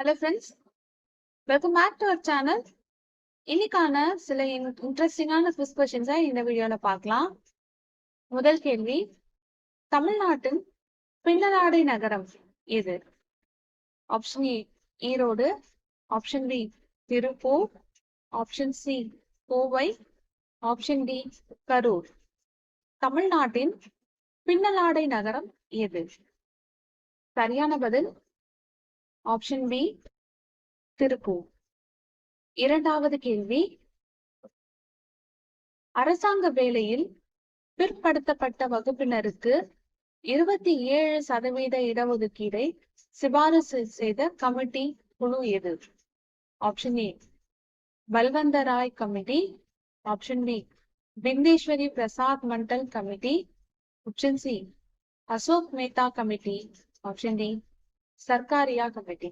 Hello friends welcome back to our channel இன்னைக்கான சில இன்ட்ரெஸ்டிங்கான குவிஸ் கொஷின்ஸை இந்த வீடியோவில் பார்க்கலாம். முதல் கேள்வி தமிழ்நாட்டின் பின்னலாடை நகரம் எது? Option A Erode. Option B Tiruppur. Option C Kovai. Option D Karur. தமிழ்நாட்டின் பின்னலாடை நகரம் எது? சரியான பதில் ஆப்ஷன் பி திருப்பூர் இரண்டாவது கேள்வி அரசாங்க வேலையில் பிற்படுத்தப்பட்ட வகுப்பினருக்கு இருபத்தி ஏழு சதவீத இடஒதுக்கீடை சிபாரிசு செய்த கமிட்டி குழு எது? Option A Balwantrai committee. Option B Bindeshwari Prasad Mandal committee. Option C Ashok Mehta committee. Option D Sarkaria committee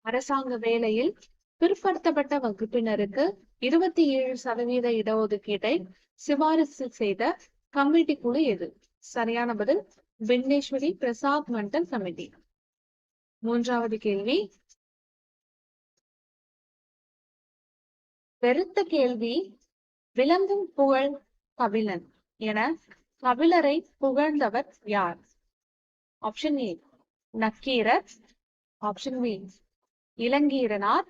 அரசாங்க வேலையில் பிற்படுத்தப்பட்ட வகுப்பினருக்கு இருபத்தி ஏழு சதவீத இடஒதுக்கீட்டை சிபாரிசு செய்த கமிட்டி குழு எது? சரியான பதில் பின்னேஸ்வரி பிரசாத் மண்டல் கமிட்டி. மூன்றாவது கேள்வி. வெறுத்த கேள்வி விளங்கும் புகழ் கபிலன் என கபிலரை புகழ்ந்தவர் யார்? Option A Nakkeerar option B Ilangeeranar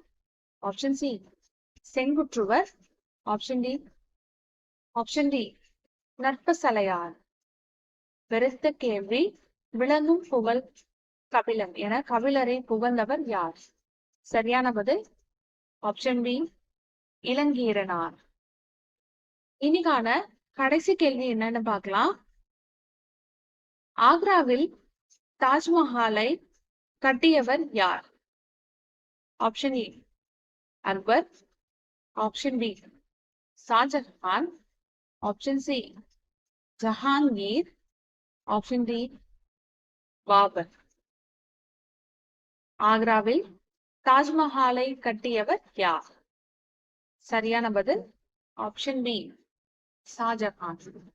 option C Senguttuvar option D option D Narpasalaiyar வெறுத்த கேள்வி விளங்கும் புகழ் கபிலன் என கபிலரை புகழ்ந்தவர் யார்? சரியான பதில் ஆப்ஷன் பி இளங்கீரனார். இனிக்கான கடைசி கேள்வி என்னன்னு பார்க்கலாம். ஆக்ராவில் தாஜ்மஹாலை கட்டியவர் யார்? Option A Akbar option B Shahjahan option C Jahangir option D Babur ஆக்ராவில் தாஜ்மஹாலை கட்டியவர் யார் சரியான பதில் ஆப்ஷன் பி ஷாஜஹான்